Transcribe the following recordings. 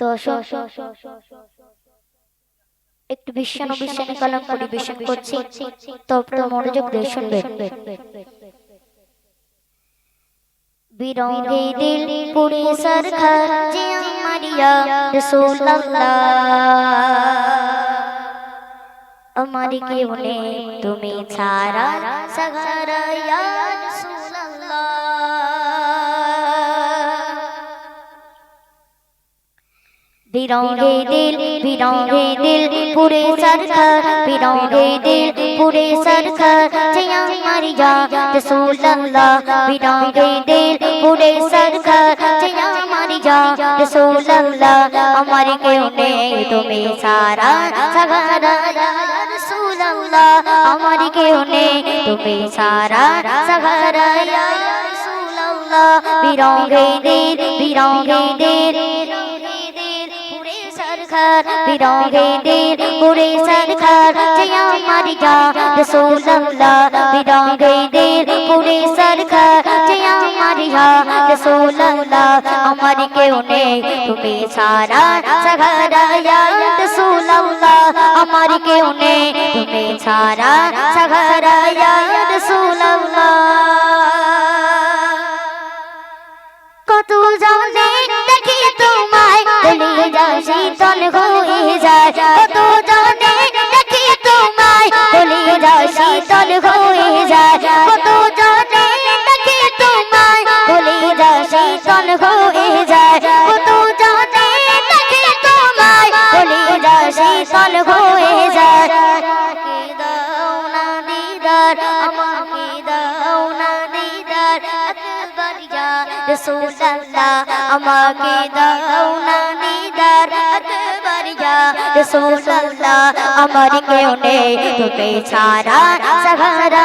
তো একটু বিশ্বান বিশ্বানি কলম পরিবেশন করছি, তো আপনারা মনোযোগ দিয়ে শুনবেন। বিরঙ্গে দিল রাসূলুল্লাহ। আমার কেবলে তুমি ছাড়া সগারা বিরঙ্গে দিল বিরঙ্গে দিল, পুরে সরখর বিরঙ্গে দিল, পুরে সরখর জয় মারিয়া রাসূলুল্লাহ। বিরঙ্গে দিল, পুরে সরখর জয় মারিয়া রাসূলুল্লাহ। আমার কেউ নেই তুমি সারা, সগারা রাসূলুল্লাহ। আমার কেউ নেই তুমি সারা, সগারা রাসূলুল্লাহ। বিরঙ্গে দিল বিরঙ্গে দিল সরখার বিরঙ্গে দিল পুরে সরখার জয় মারিয়া রাসূলুল্লাহ বিরঙ্গে দিল পুরে সরখার জয় মারিয়া রাসূলুল্লাহ, আমার কেউ নেই। তুমি সারা সগারা ইয়া রাসূলুল্লাহ, আমার কেউ নেই। তুমি সারা সগারা ইয়া রাসূলুল্লাহ। কত জানে হয়ে যায়। কত জানে দেখি তোমায় যায় শীতল হয়ে যায়। দাও না দিদার, আমাকে দাও না দিদার। আমাকে দাও না দিদার। আমার কেউ নেই তুমি ছাড়া সাহারা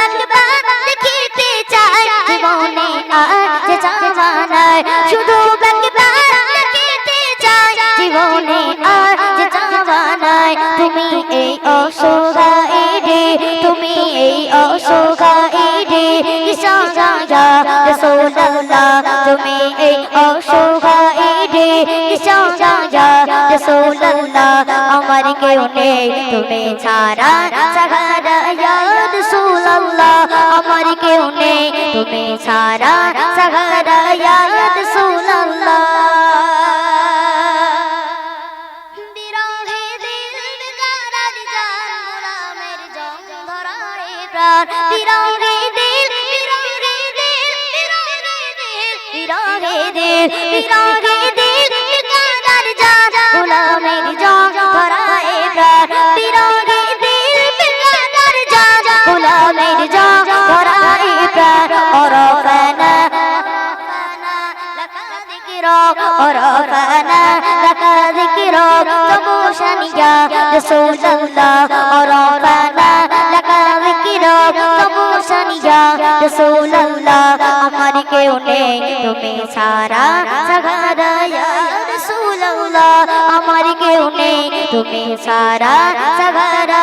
রে ইশারা রাসূলুল্লাহ আমার কেউ নেই, তুমি ছাড়া সাহারা রাসূলুল্লাহ আমার কেউ নেই, তুমি ছাড়া সাহারা রাসূলুল্লাহ বিরহে দিল বিরহে দিল বিরহে দিল বিরহে দিল, বিরহে ورفعنا لك ذكرك كبوشنيا رسول الله ورفعنا لك ذكرك كبوشنيا رسول الله আমার কেউ নেই তুমি সারা সাগারা রসুল আমার কেউ নেই তুমি সারা সাগারা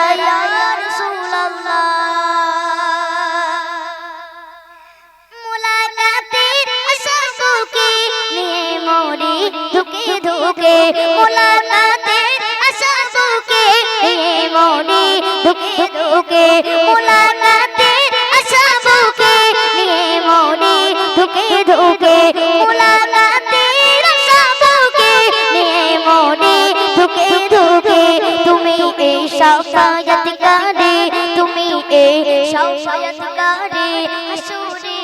ধুকে মুলাকাতের আশাবুকে নিয়ে মরি ধুকে ধুকে। মুলাকাতের আশাবুকে নিয়ে মরি ধুকে ধুকে। তুমি এই শাফায়াত কারে, তুমি এই শাফায়াত কারে। আসুরে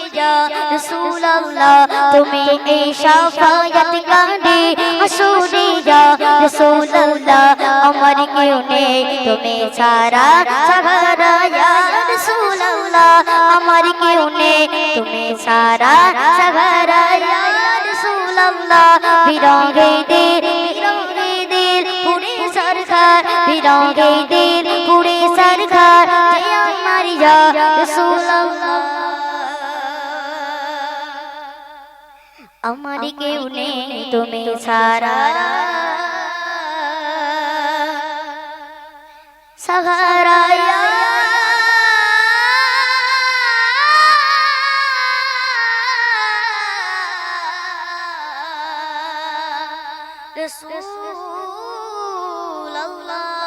তুমি এই শাফায়াত কারে। আসুরে ইয়া রাসূলুল্লাহ আমার কেউ নেই তুমি ছাড়া সাহারা ইয়া রাসূলুল্লাহ আমার কেউ নেই তুমি ছাড়া সাহারা ইয়া রাসূলুল্লাহ বিরঙ্গে দিল বিরঙ্গে দিল পুরে সরকার বিরঙ্গে দিল পুরে সরকার জয় আমার ইয়া রাসূলুল্লাহ আমার কেউ নেই তুমি সারা সাহারায়া রসুল আল্লাহ